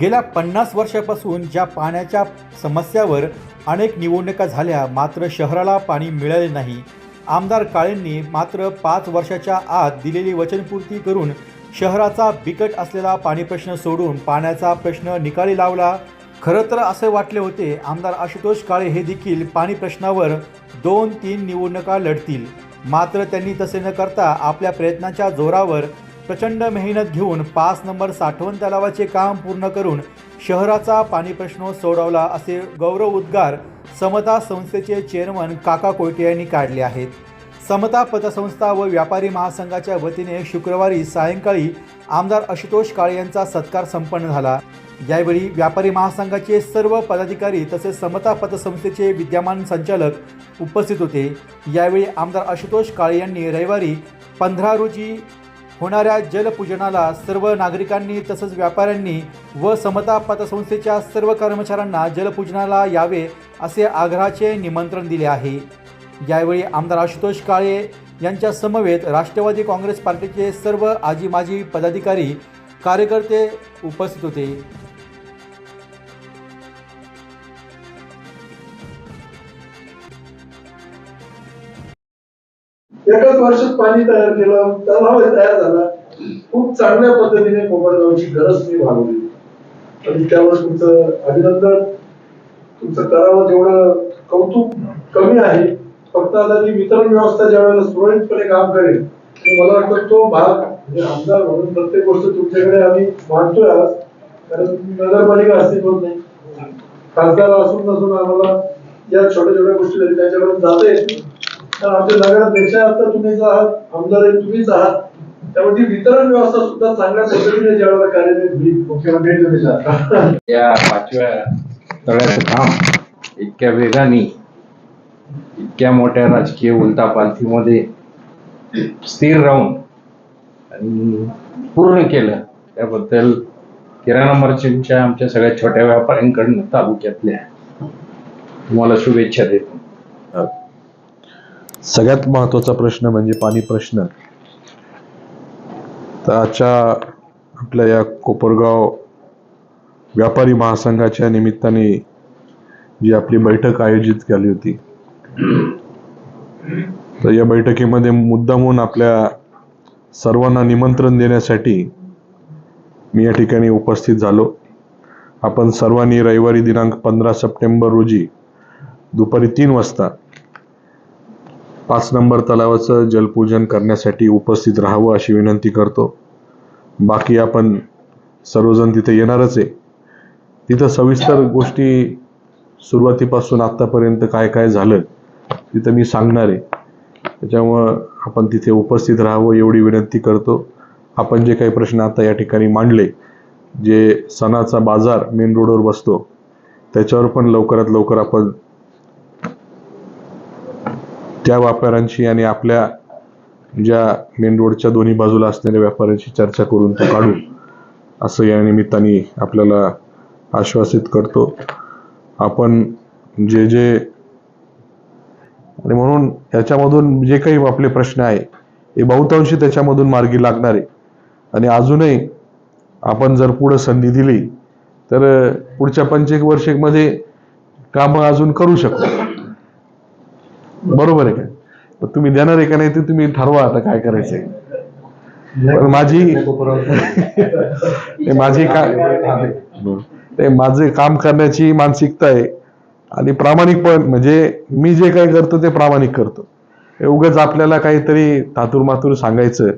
गेल्या पन्नास वर्षापासून ज्या पाण्याच्या समस्यावर अनेक निवडणुका झाल्या मात्र शहराला पाणी मिळाले नाही. आमदार काळेंनी मात्र पाच वर्षाच्या आत दिलेली वचनपूर्ती करून शहराचा बिकट असलेला पाणी प्रश्न सोडून पाण्याचा प्रश्न निकाली लावला. खरं तर असे वाटले होते आमदार आशुतोष काळे हे देखील पाणी प्रश्नावर दोन तीन निवडणुका लढतील. मात्र त्यांनी तसे न करता आपल्या प्रयत्नांच्या जोरावर प्रचंड मेहनत घेऊन पाच नंबर साठवण तलावाचे काम पूर्ण करून शहराचा पाणी प्रश्न सोडवला असे गौरव उद्गार समता संस्थेचे चेअरमन काका कोयटे यांनी काढले आहेत. समता पतसंस्था व व्यापारी महासंघाच्या वतीने शुक्रवारी सायंकाळी आमदार आशुतोष काळे यांचा सत्कार संपन्न झाला. यावेळी व्यापारी महासंघाचे सर्व पदाधिकारी तसेच समता पतसंस्थेचे विद्यमान संचालक उपस्थित होते. यावेळी आमदार आशुतोष काळे यांनी रविवारी पंधरा रोजी होणाऱ्या जलपूजनाला सर्व नागरिकांनी तसंच व्यापाऱ्यांनी व समता पतसंस्थेच्या सर्व कर्मचाऱ्यांना जलपूजनाला यावे असे आग्रहाचे निमंत्रण दिले आहे. यावेळी आमदार आशुतोष काळे यांच्या समवेत राष्ट्रवादी काँग्रेस पार्टीचे सर्व आजी माजी पदाधिकारी कार्यकर्ते उपस्थित होते. एकाच वर्षात पाणी तयार केलं तलाव तयार झाला. खूप चांगल्या पद्धतीने कोपरगावची गरज मी भागवली. आणि त्यावर तुमचं अभिनंदन. तुमचं करावं तेवढं कौतुक कमी आहे. फक्त आता ती वितरण व्यवस्था ज्या वेळेला सुरळीतपणे काम करेल मला वाटतं तो भाग म्हणजे आमदार म्हणून प्रत्येक गोष्ट तुमच्याकडे आम्ही मांडतोय आज. कारण नगरपालिका अस्तित्वात नाही. खासदार असून नसून आम्हाला या छोट्या छोट्या गोष्टी त्याच्याकडून जाता येत तर आमच्या नगराध्यक्ष आता तुम्हीच आहात आमदार हे तुम्हीच आहात. त्यामुळे ती वितरण व्यवस्था सुद्धा चांगल्या पद्धतीने ज्यावेळेला कार्यान्वित होईल. मुख्यमंत्री तुम्हीच आहात या पाचव्या तळ्याचं काम इतक्या वेगाने इतक्या मोठ्या राजकीय उलटापालथीमध्ये स्थिर राहून आणि पूर्ण केलं त्याबद्दल किराणा मर्चंटच्या आमच्या सगळ्या छोट्या व्यापाऱ्यांकडनं तालुक्यातल्या तुम्हाला शुभेच्छा देतो. सगळ्यात महत्त्वाचा प्रश्न म्हणजे पाणी प्रश्न. तर आजच्या आपल्या या कोपरगाव व्यापारी महासंघाच्या निमित्ताने जी आपली बैठक आयोजित केली होती. तर या बैठकीमध्ये मुद्दामून आपल्या सर्वांना निमंत्रण देण्यासाठी मी या ठिकाणी उपस्थित झालो. आपण सर्वांनी रविवारी दिनांक पंधरा सप्टेंबर रोजी दुपारी तीन वाजता पाच नंबर तलावाचं जलपूजन करण्यासाठी उपस्थित राहावं अशी विनंती करतो. बाकी आपण सर्वजण तिथे येणारच आहे. तिथं सविस्तर गोष्टी सुरुवातीपासून आत्तापर्यंत काय काय झालं तिथं मी सांगणार आहे. त्याच्यामुळं आपण तिथे उपस्थित राहावं एवढी विनंती करतो. आपण जे काही प्रश्न आता या ठिकाणी मांडले जे सणाचा बाजार मेन रोडवर बसतो त्याच्यावर पण लवकरात लवकर आपण त्या व्यापाऱ्यांशी आणि आपल्या ज्या मेन रोडच्या दोन्ही बाजूला असणाऱ्या व्यापाऱ्यांशी चर्चा करून तो काढू. असं या निमित्ताने आपल्याला आश्वासित करतो. आपण जे जे आणि म्हणून याच्यामधून जे काही आपले प्रश्न आहे हे बहुतांशी त्याच्यामधून मार्गी लागणार आहे. आणि अजूनही आपण जर पुढं संधी दिली तर पुढच्या पंचेक वर्षेमध्ये कामं अजून करू शकतो. बरोबर आहे का? तुम्ही देणार आहे का नाही ते तुम्ही ठरवा आता काय करायचंय. पण माझी माझी काय ते माझे काम करण्याची मानसिकता आहे. आणि प्रामाणिकपण म्हणजे मी जे काही करतो ते प्रामाणिक करतो. हे उगाच आपल्याला काहीतरी थातूर मातूर सांगायचं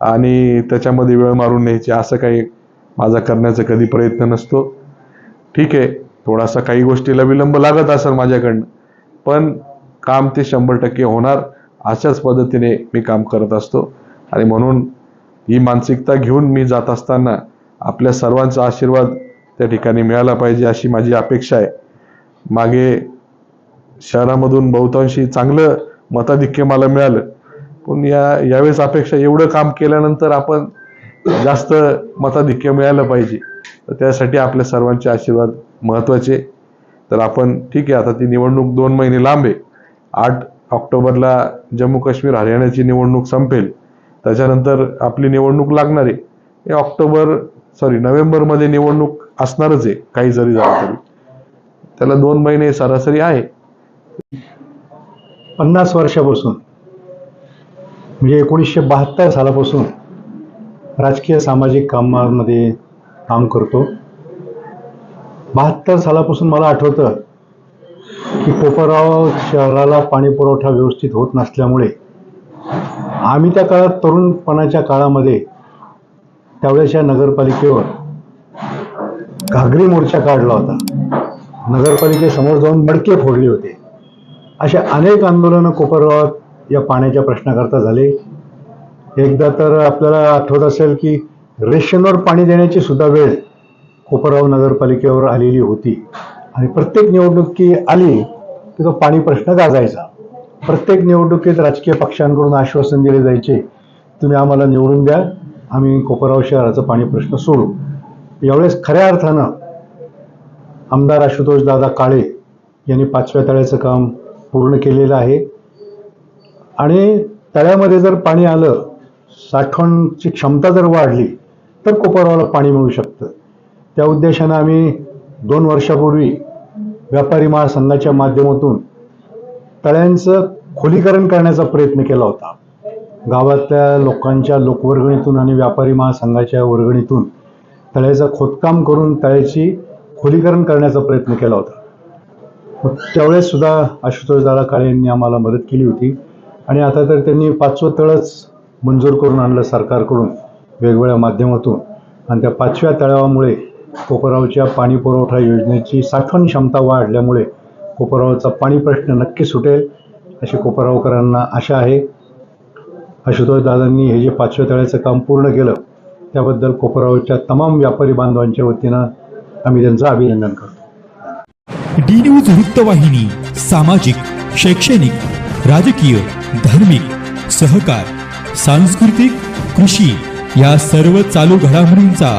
आणि त्याच्यामध्ये वेळ मारून न्यायची असं काही माझा करण्याचा कधी प्रयत्न नसतो. ठीक आहे थोडासा काही गोष्टीला विलंब लागत असेल माझ्याकडनं. पण काम ते शंभर टक्के होणार अशाच पद्धतीने मी काम करत असतो. आणि म्हणून ही मानसिकता घेऊन मी जात असताना आपल्या सर्वांचा आशीर्वाद त्या ठिकाणी मिळाला पाहिजे अशी माझी अपेक्षा आहे. मागे शहरामधून बहुतांशी चांगलं मताधिक्य मला मिळालं. पण या यावेळेस अपेक्षा एवढं काम केल्यानंतर आपण जास्त मताधिक्य मिळालं पाहिजे. तर त्यासाठी आपल्या सर्वांचे आशीर्वाद महत्त्वाचे. तर आपण ठीक आहे आता ती निवडणूक दोन महिने लांब आहे. आठ ऑक्टोबरला जम्मू काश्मीर हरियाणाची निवडणूक संपेल. त्याच्यानंतर आपली निवडणूक लागणार आहे हे ऑक्टोबर सॉरी नोव्हेंबरमध्ये निवडणूक असणारच आहे काही जरी झालं तरी. त्याला दोन महिने सरासरी आहे. पन्नास वर्षापासून म्हणजे एकोणीसशे बहात्तर सालापासून राजकीय सामाजिक कामामध्ये काम करतो. बहात्तर सालापासून मला आठवतं की कोपरगाव शहराला पाणीपुरवठा व्यवस्थित होत नसल्यामुळे आम्ही त्या काळात तरुणपणाच्या काळामध्ये त्यावेळेच्या नगरपालिकेवर घागरी मोर्चा काढला होता. नगरपालिकेसमोर जाऊन मडके फोडले होते. अशा अनेक आंदोलनं कोपरगावात या पाण्याच्या प्रश्नाकरता झाले. एकदा तर आपल्याला आठवत असेल की रेशनवर पाणी देण्याची सुद्धा वेळ कोपरगाव नगरपालिकेवर आलेली होती. आणि प्रत्येक निवडणुकी आली की तो पाणी प्रश्न गाजायचा. प्रत्येक निवडणुकीत राजकीय पक्षांकडून आश्वासन दिले जायचे तुम्ही आम्हाला निवडून द्या आम्ही कोपरगाव शहराचा पाणी प्रश्न सोडू. यावेळेस खऱ्या अर्थानं आमदार आशुतोष दादा काळे यांनी पाचव्या तळ्याचं काम पूर्ण केलेलं आहे. आणि तळ्यामध्ये जर पाणी आलं साठवणची क्षमता जर वाढली तर कोपरगावला पाणी मिळू शकतं. त्या उद्देशानं आम्ही दोन वर्षापूर्वी व्यापारी महासंघाच्या माध्यमातून तळ्यांचं खोलीकरण करण्याचा प्रयत्न केला होता. गावातल्या लोकांच्या लोकवर्गणीतून आणि व्यापारी महासंघाच्या वर्गणीतून तळ्याचं खोदकाम करून तळ्याची खोलीकरण करण्याचा प्रयत्न केला होता. मग त्यावेळेस सुद्धा आशुतोष दादा काळे यांनी आम्हाला मदत केली होती आणि आता तर त्यांनी पाचवं तळच मंजूर करून आणलं सरकारकडून वेगवेगळ्या माध्यमातून. आणि त्या पाचव्या तळावामुळे कोपरावच्या पाणी पुरवठा योजनेची साठवण क्षमता वाढल्यामुळे कोपरावचा पाणी प्रश्न नक्की सुटेल अशी कोपरावकरांना आशा आहे. आशुतोष दादांनी हे जे पाचशे तळ्याचं काम पूर्ण केलं त्याबद्दल कोपरावच्या तमाम व्यापारी बांधवांच्या वतीनं आम्ही त्यांचं अभिनंदन करतो. डी न्यूज वृत्तवाहिनी सामाजिक शैक्षणिक राजकीय धार्मिक सहकार सांस्कृतिक कृषी या सर्व चालू घडामोडींचा